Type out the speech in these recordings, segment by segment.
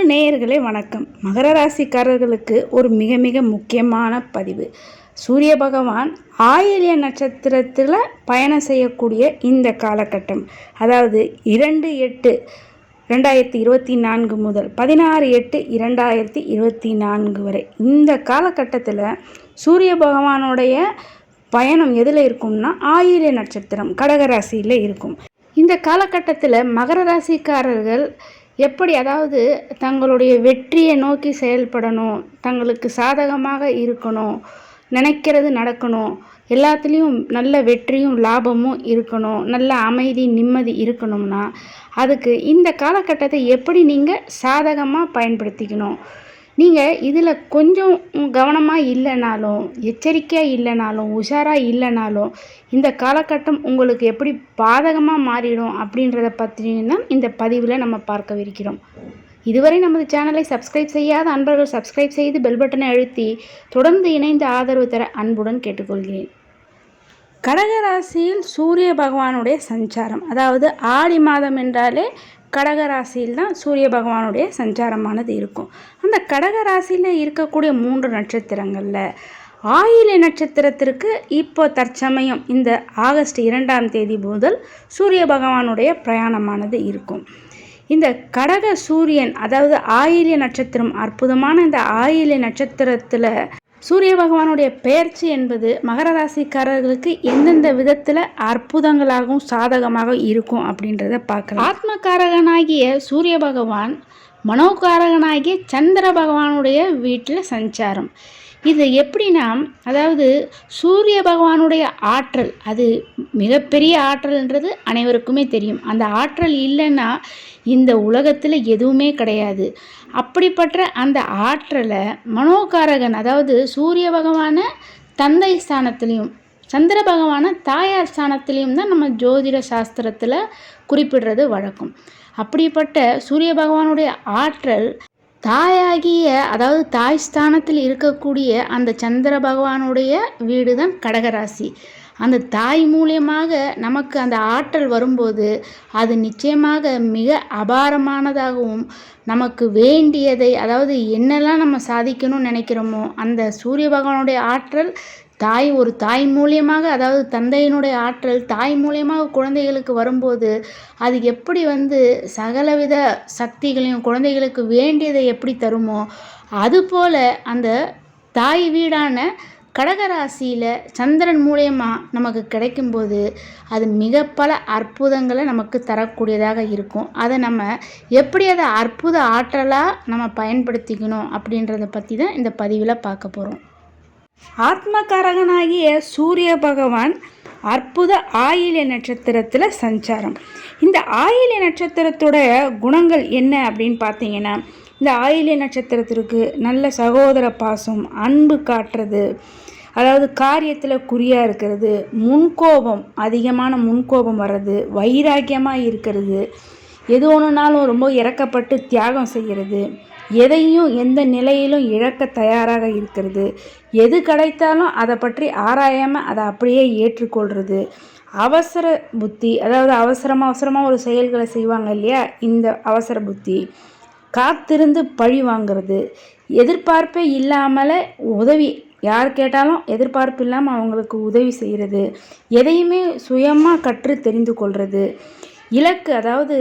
அன்பு நேயர்களே வணக்கம். மகர ராசிக்காரர்களுக்கு ஒரு மிக மிக முக்கியமான பதிவு. சூரிய பகவான் ஆயிலிய நட்சத்திரத்தில் பயணம் செய்யக்கூடிய இந்த காலகட்டம். அதாவது இரண்டு எட்டு ரெண்டாயிரத்தி இருபத்தி நான்கு முதல் பதினாறு எட்டு இரண்டாயிரத்தி இருபத்தி நான்கு வரை. இந்த காலகட்டத்தில் சூரிய பகவானுடைய பயணம் எதில் இருக்கும்னா ஆயிலிய நட்சத்திரம் கடகராசியில் இருக்கும். இந்த காலகட்டத்தில் மகர ராசிக்காரர்கள் எப்படி அதாவது தங்களுடைய வெற்றியை நோக்கி செயல்படணும் தங்களுக்கு சாதகமாக இருக்கணும் நினைக்கிறது நடக்கணும் எல்லாத்துலேயும் நல்ல வெற்றியும் லாபமும் இருக்கணும் நல்ல அமைதி நிம்மதி இருக்கணும்னா அதுக்கு இந்த காலகட்டத்தை எப்படி நீங்கள் சாதகமாக பயன்படுத்திக்கணும்? நீங்கள் இதில் கொஞ்சம் கவனமாக இல்லைனாலும் எச்சரிக்கையாக இல்லைனாலும் உஷாராக இல்லைனாலும் இந்த காலகட்டம் உங்களுக்கு எப்படி பாதகமாக மாறிடும் அப்படின்றத பற்றினா இந்த பதிவில் நம்ம பார்க்கவிருக்கிறோம். இதுவரை நமது சேனலை சப்ஸ்கிரைப் செய்யாத அன்பர்கள் சப்ஸ்கிரைப் செய்து பெல் பட்டனை அழுத்தி தொடர்ந்து இணைந்து ஆதரவு தர அன்புடன் கேட்டுக்கொள்கிறேன். கடகராசியில் சூரிய பகவானுடைய சஞ்சாரம். அதாவது ஆடி மாதம் என்றாலே கடகராசியில் தான் சூரிய பகவானுடைய சஞ்சாரமானது இருக்கும். இந்த கடகராசியில் இருக்கக்கூடிய மூன்று நட்சத்திரங்களில் ஆயிலை நட்சத்திரத்திற்கு இப்போ தற்சமயம் இந்த ஆகஸ்ட் இரண்டாம் தேதி முதல் சூரிய பகவானுடைய பிரயாணமானது இருக்கும். இந்த கடக சூரியன் அதாவது ஆயிலிய நட்சத்திரம் அற்புதமான இந்த ஆயிலிய நட்சத்திரத்தில் சூரிய பகவானுடைய பெயர்ச்சி என்பது மகர ராசிக்காரர்களுக்கு எந்தெந்த விதத்தில் அற்புதங்களாகவும் சாதகமாக இருக்கும் அப்படின்றத பார்க்கலாம். ஆத்மகாரகனாகிய சூரிய பகவான் மனோகாரகனாகிய சந்திர பகவானுடைய வீட்டில் சஞ்சாரம். இது எப்படின்னா அதாவது சூரிய பகவானுடைய ஆற்றல் அது மிகப்பெரிய ஆற்றல்ன்றது அனைவருக்குமே தெரியும். அந்த ஆற்றல் இல்லைன்னா இந்த உலகத்தில் எதுவுமே கிடையாது. அப்படிப்பட்ட அந்த ஆற்றலை மனோகாரகன் அதாவது சூரிய பகவானை தந்தை ஸ்தானத்துலேயும் சந்திர பகவான தாயார் ஸ்தானத்துலேயும் தான் நம்ம ஜோதிட சாஸ்திரத்தில் குறிப்பிடுறது வழக்கம். அப்படிப்பட்ட சூரிய பகவானுடைய ஆற்றல் தாயாகிய அதாவது தாய் ஸ்தானத்தில் இருக்கக்கூடிய அந்த சந்திர பகவானுடைய வீடு தான் கடகராசி. அந்த தாய் மூலியமாக நமக்கு அந்த ஆற்றல் வரும்போது அது நிச்சயமாக மிக அபாரமானதாகவும் நமக்கு வேண்டியதை அதாவது என்னெல்லாம் நம்ம சாதிக்கணும்னு நினைக்கிறோமோ அந்த சூரிய பகவானுடைய ஆற்றல் தாய் ஒரு தாய் மூலியமாக அதாவது தந்தையினுடைய ஆற்றல் தாய் மூலியமாக குழந்தைகளுக்கு வரும்போது அது எப்படி வந்து சகலவித சக்திகளையும் குழந்தைகளுக்கு வேண்டியதை எப்படி தருமோ அதுபோல் அந்த தாய் வீடான கடகராசியில் சந்திரன் மூலயமா நமக்கு கிடைக்கும்போது அது மிக பல அற்புதங்களை நமக்கு தரக்கூடியதாக இருக்கும். அதை நம்ம எப்படி அதை அற்புத ஆற்றலாக நம்ம பயன்படுத்திக்கணும் அப்படின்றத பற்றி தான் இந்த பதிவில் பார்க்க போகிறோம் ஆத்மகாரகனாகிய சூரிய பகவான் அற்புத ஆயில்ய நட்சத்திரத்தில் சஞ்சாரம். இந்த ஆயில்ய நட்சத்திரத்துடைய குணங்கள் என்ன அப்படின்னு பார்த்தீங்கன்னா இந்த ஆயில்ய நட்சத்திரத்திற்கு நல்ல சகோதர பாசம் அன்பு காட்டுறது அதாவது காரியத்தில் குறியாக இருக்கிறது முன்கோபம் அதிகமான முன்கோபம் வர்றது வைராக்கியமாக இருக்கிறது எது ஒன்றுனாலும் ரொம்ப இறக்கப்பட்டு தியாகம் செய்கிறது எதையும் எந்த நிலையிலும் இழக்க தயாராக இருக்கிறது. எது கிடைத்தாலும் அதை பற்றி ஆராயாமல் அதை அப்படியே ஏற்றுக்கொள்கிறது அவசர புத்தி அதாவது அவசரமாக அவசரமாக ஒரு செயல்களை செய்வாங்க இல்லையா? இந்த அவசர புத்தி. காத்திருந்து பழி வாங்கிறது. எதிர்பார்ப்பே இல்லாமல் உதவி யார் கேட்டாலும் எதிர்பார்ப்பு இல்லாமல் அவங்களுக்கு உதவி செய்கிறது எதையுமே சுயமாக கற்று தெரிந்து கொள்வது இலக்கு அதாவது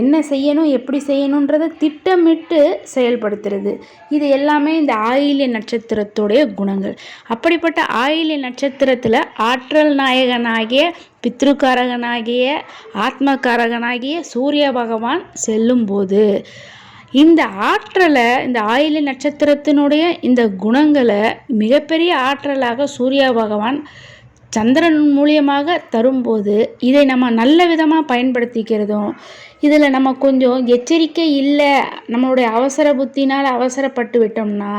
என்ன செய்யணும் எப்படி செய்யணுன்றதை திட்டமிட்டு செயல்படுத்துறது. இது எல்லாமே இந்த ஆயில்ய நட்சத்திரத்துடைய குணங்கள். அப்படிப்பட்ட ஆயில்ய நட்சத்திரத்தில் ஆற்றல் நாயகனாகிய பித்ருக்காரகனாகிய ஆத்மகாரகனாகிய சூரிய பகவான் செல்லும்போது இந்த ஆற்றலை இந்த ஆயில நட்சத்திரத்தினுடைய இந்த குணங்களை மிகப்பெரிய ஆற்றலாக சூரிய பகவான் சந்திரன் மூலியமாக தரும்போது இதை நம்ம நல்ல விதமாக பயன்படுத்திக்கிறதும் இதில் நம்ம கொஞ்சம் எச்சரிக்கை இல்லை நம்மளுடைய அவசர புத்தினால் அவசரப்பட்டு விட்டோம்னா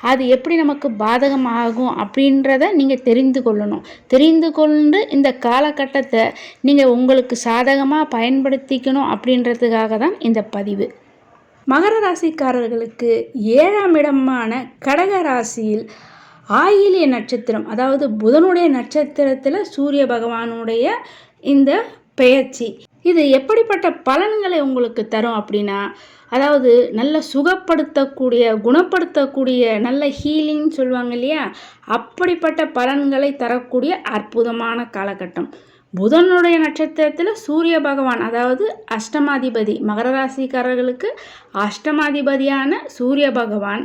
அது எப்படி நமக்கு பாதகமாகும் அப்படின்றத நீங்கள் தெரிந்து கொள்ளணும். தெரிந்து கொண்டு இந்த காலகட்டத்தை நீங்கள் உங்களுக்கு சாதகமாக பயன்படுத்திக்கணும் அப்படின்றதுக்காக தான் இந்த பதிவு. மகர ராசிக்காரர்களுக்கு ஏழாம் இடமான கடக ராசியில் ஆயிலிய நட்சத்திரம் அதாவது புதனுடைய நட்சத்திரத்தில் சூரிய பகவானுடைய இந்த பெயர்ச்சி. இது எப்படிப்பட்ட பலன்களை உங்களுக்கு தரும் அப்படின்னா அதாவது நல்ல சுகப்படுத்தக்கூடிய குணப்படுத்தக்கூடிய நல்ல ஹீலிங்னு சொல்லுவாங்க இல்லையா? அப்படிப்பட்ட பலன்களை தரக்கூடிய அற்புதமான காலகட்டம். புதனுடைய நட்சத்திரத்தில் சூரிய பகவான் அதாவது அஷ்டமாதிபதி மகர ராசிக்காரர்களுக்கு அஷ்டமாதிபதியான சூரிய பகவான்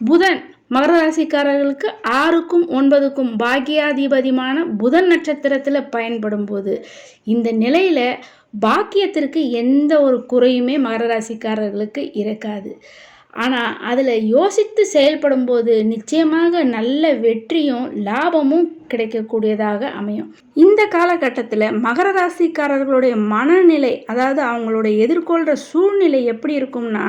புதன் மகர ராசிக்காரர்களுக்கு ஆறுக்கும் ஒன்பதுக்கும் பாக்கியாதிபதிமான புதன் நட்சத்திரத்தில் பயன்படும் போது இந்த நிலையில் பாக்கியத்திற்கு எந்த ஒரு குறையுமே மகர ராசிக்காரர்களுக்கு இருக்காது. ஆனால் அதில் யோசித்து செயல்படும் போது நிச்சயமாக நல்ல வெற்றியும் லாபமும் கிடைக்கக்கூடியதாக அமையும். இந்த காலகட்டத்தில் மகர ராசிக்காரர்களுடைய மனநிலை அதாவது அவங்களுடைய எதிர்கொள்கிற சூழ்நிலை எப்படி இருக்கும்னா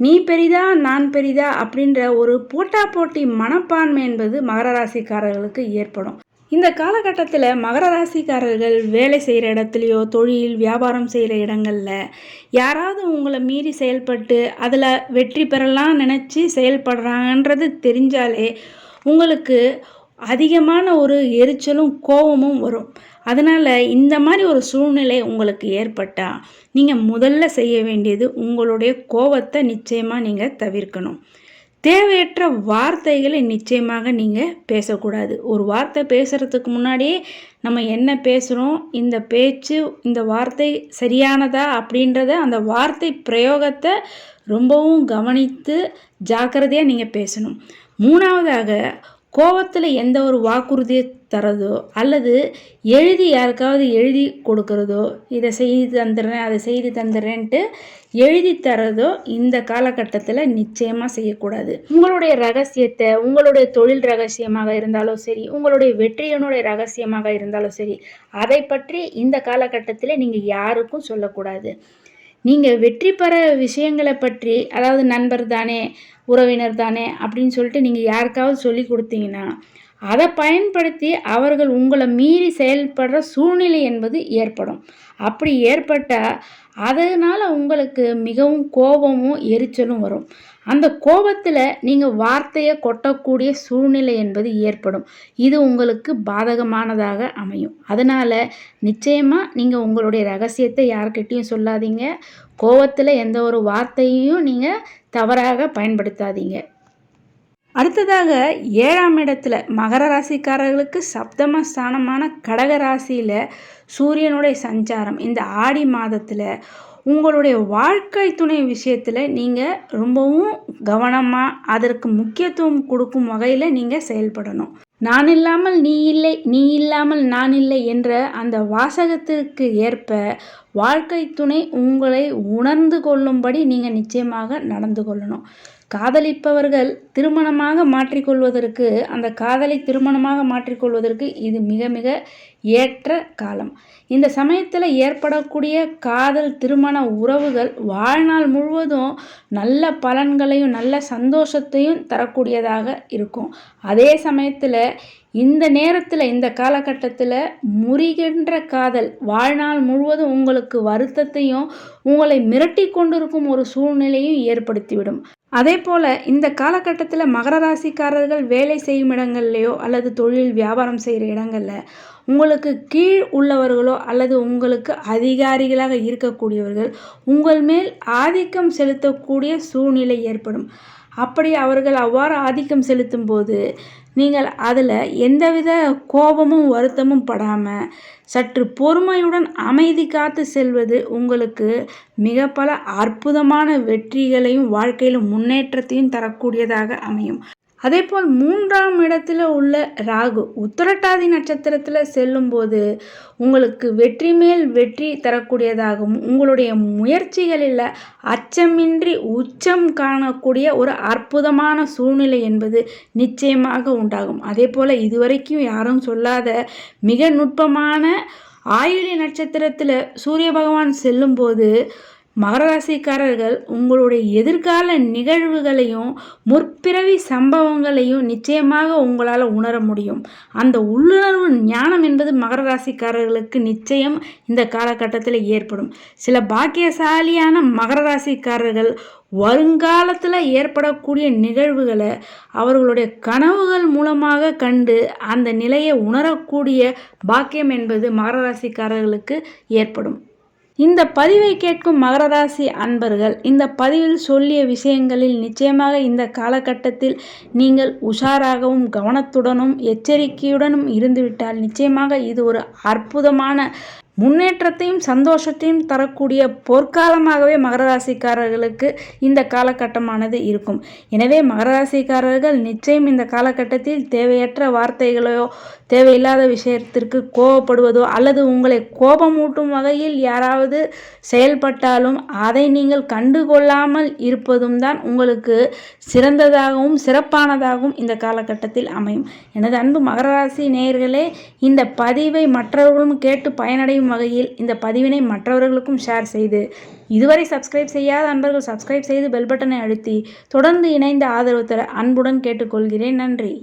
நீ பெரிதா நான் பெரிதா அப்படின்ற ஒரு போட்டா போட்டி மனப்பான்மை என்பது மகர ராசிக்காரர்களுக்கு ஏற்படும். இந்த காலகட்டத்தில் மகர ராசிக்காரர்கள் வேலை செய்கிற இடத்துலையோ தொழில் வியாபாரம் செய்கிற இடங்களில் யாராவது உங்களை மீறி செயல்பட்டு அதில் வெற்றி பெறலாம் நினச்சி செயல்படுறாங்கன்றது தெரிஞ்சாலே உங்களுக்கு அதிகமான ஒரு எரிச்சலும் கோபமும் வரும். அதனால் இந்த மாதிரி ஒரு சூழ்நிலை உங்களுக்கு ஏற்பட்டால் நீங்கள் முதல்ல செய்ய வேண்டியது உங்களுடைய கோபத்தை நிச்சயமாக நீங்கள் தவிர்க்கணும். தேவையற்ற வார்த்தைகளை நிச்சயமாக நீங்கள் பேசக்கூடாது. ஒரு வார்த்தை பேசுகிறதுக்கு முன்னாடியே நம்ம என்ன பேசுகிறோம் இந்த பேச்சு இந்த வார்த்தை சரியானதா அப்படின்றத அந்த வார்த்தை பிரயோகத்தை ரொம்பவும் கவனித்து ஜாக்கிரதையாக நீங்கள் பேசணும். மூணாவதாக கோபத்தில் எந்த ஒரு வாக்குறுதியை தரதோ அல்லது எழுதி யாருக்காவது எழுதி கொடுக்கறதோ இதை செய்து தந்துடுறேன் அதை செய்து தந்துடுறேன்ட்டு எழுதி தரதோ இந்த காலகட்டத்தில் நிச்சயமாக செய்யக்கூடாது. உங்களுடைய ரகசியத்தை உங்களுடைய தொழில் ரகசியமாக இருந்தாலும் சரி உங்களுடைய வெற்றியனுடைய ரகசியமாக இருந்தாலும் சரி அதை பற்றி இந்த காலகட்டத்தில் நீங்கள் யாருக்கும் சொல்லக்கூடாது. நீங்கள் வெற்றி பெற விஷயங்களை பற்றி அதாவது நண்பர் தானே உறவினர் தானே அப்படின்னு சொல்லிட்டு நீங்கள் யாருக்காவது சொல்லி கொடுத்தீங்கன்னா அதை பயன்படுத்தி அவர்கள் உங்களை மீறி செயல்படுற சூழ்நிலை என்பது ஏற்படும். அப்படி ஏற்பட்டால் அதனால் உங்களுக்கு மிகவும் கோபமும் எரிச்சலும் வரும். அந்த கோபத்தில் நீங்கள் வார்த்தையை கொட்டக்கூடிய சூழ்நிலை என்பது ஏற்படும். இது உங்களுக்கு பாதகமானதாக அமையும். அதனால் நிச்சயமாக நீங்கள் உங்களுடைய ரகசியத்தை யார்கிட்டையும் சொல்லாதீங்க. கோபத்தில் எந்த ஒரு வார்த்தையும் நீங்கள் தவறாக பயன்படுத்தாதீங்க. அடுத்ததாக ஏழாம் இடத்துல மகர ராசிக்காரர்களுக்கு சப்தம ஸ்தானமான கடக ராசியில் சூரியனுடைய சஞ்சாரம். இந்த ஆடி மாதத்தில் உங்களுடைய வாழ்க்கை துணை விஷயத்தில் நீங்கள் ரொம்பவும் கவனமாக அதற்கு முக்கியத்துவம் கொடுக்கும் வகையில் நீங்கள் செயல்படணும். நான் இல்லாமல் நீ இல்லை நீ இல்லாமல் நான் இல்லை என்ற அந்த வாசகத்திற்கு ஏற்ப வாழ்க்கை துணை உங்களை உணர்ந்து கொள்ளும்படி நீங்கள் நிச்சயமாக நடந்து கொள்ளணும். காதலிப்பவர்கள் திருமணமாக மாற்றிக்கொள்வதற்கு அந்த காதலை திருமணமாக மாற்றிக்கொள்வதற்கு இது மிக மிக ஏற்ற காலம். இந்த சமயத்தில் ஏற்படக்கூடிய காதல் திருமண உறவுகள் வாழ்நாள் முழுவதும் நல்ல பலன்களையும் நல்ல சந்தோஷத்தையும் தரக்கூடியதாக இருக்கும். அதே சமயத்தில் இந்த நேரத்தில் இந்த காலகட்டத்தில் முறிகின்ற காதல் வாழ்நாள் முழுவதும் உங்களுக்கு வருத்தத்தையும் உங்களை மிரட்டி கொண்டிருக்கும் ஒரு சூழ்நிலையும் ஏற்படுத்திவிடும். அதே போல் இந்த காலகட்டத்தில் மகர ராசிக்காரர்கள் வேலை செய்யும் இடங்கள்லையோ அல்லது தொழில் வியாபாரம் செய்கிற இடங்களில் உங்களுக்கு கீழ் உள்ளவர்களோ அல்லது உங்களுக்கு அதிகாரிகளாக இருக்கக்கூடியவர்கள் உங்கள் மேல் ஆதிக்கம் செலுத்தக்கூடிய சூழ்நிலை ஏற்படும். அப்படி அவர்கள் அவ்வாறு ஆதிக்கம் செலுத்தும் போது நீங்கள் அதில் எந்தவித கோபமும் வருத்தமும் படாமல் சற்று பொறுமையுடன் அமைதி காத்து செல்வது உங்களுக்கு மிக பல அற்புதமான வெற்றிகளையும் வாழ்க்கையில் முன்னேற்றத்தையும் தரக்கூடியதாக அமையும். அதே போல் மூன்றாம் இடத்துல உள்ள ராகு உத்தரட்டாதி நட்சத்திரத்தில் செல்லும்போது உங்களுக்கு வெற்றி மேல் வெற்றி தரக்கூடியதாகவும் உங்களுடைய முயற்சிகளில் அச்சமின்றி உச்சம் காணக்கூடிய ஒரு அற்புதமான சூழ்நிலை என்பது நிச்சயமாக உண்டாகும். அதே போல் இதுவரைக்கும் யாரும் சொல்லாத மிக நுட்பமான ஆயுளி நட்சத்திரத்தில் சூரிய பகவான் செல்லும்போது மகர ராசிக்காரர்கள் உங்களுடைய எதிர்கால நிகழ்வுகளையும் முற்பிறவி சம்பவங்களையும் நிச்சயமாக உங்களால் உணர முடியும். அந்த உள்ளுணர்வு ஞானம் என்பது மகர ராசிக்காரர்களுக்கு நிச்சயம் இந்த காலகட்டத்தில் ஏற்படும். சில பாக்கியசாலியான மகர ராசிக்காரர்கள் வருங்காலத்தில் ஏற்படக்கூடிய நிகழ்வுகளை அவர்களுடைய கனவுகள் மூலமாக கண்டு அந்த நிலையை உணரக்கூடிய பாக்கியம் என்பது மகர ராசிக்காரர்களுக்கு ஏற்படும். இந்த பதிவை கேட்கும் மகர ராசி அன்பர்கள் இந்த பதிவில் சொல்லிய விஷயங்களில் நிச்சயமாக இந்த காலகட்டத்தில் நீங்கள் உஷாராகவும் கவனத்துடனும் எச்சரிக்கையுடனும் இருந்துவிட்டால் நிச்சயமாக இது ஒரு அற்புதமான முன்னேற்றத்தையும் சந்தோஷத்தையும் தரக்கூடிய பொற்காலமாகவே மகர ராசிக்காரர்களுக்கு இந்த காலகட்டமானது இருக்கும். எனவே மகர ராசிக்காரர்கள் நிச்சயம் இந்த காலகட்டத்தில் தேவையற்ற வார்த்தைகளையோ தேவையில்லாத விஷயத்திற்கு கோபப்படுவதோ அல்லது உங்களை கோபமூட்டும் வகையில் யாராவது செயல்பட்டாலும் அதை நீங்கள் கண்டுகொள்ளாமல் இருப்பதும் தான் உங்களுக்கு சிறந்ததாகவும் சிறப்பானதாகவும் இந்த காலகட்டத்தில் அமையும். எனது அன்பு மகர ராசி நேயர்களே இந்த பதிவை மற்றவர்களும் கேட்டு பயனடையும் வகையில் இந்த பதிவினை மற்றவர்களுக்கும் ஷேர் செய்து இதுவரை சப்ஸ்கிரைப் செய்யாத அன்பர்கள் சப்ஸ்கிரைப் செய்து பெல் பட்டனை அழுத்தி தொடர்ந்து இணைந்த ஆதரவு தர அன்புடன் கேட்டுக்கொள்கிறேன். நன்றி.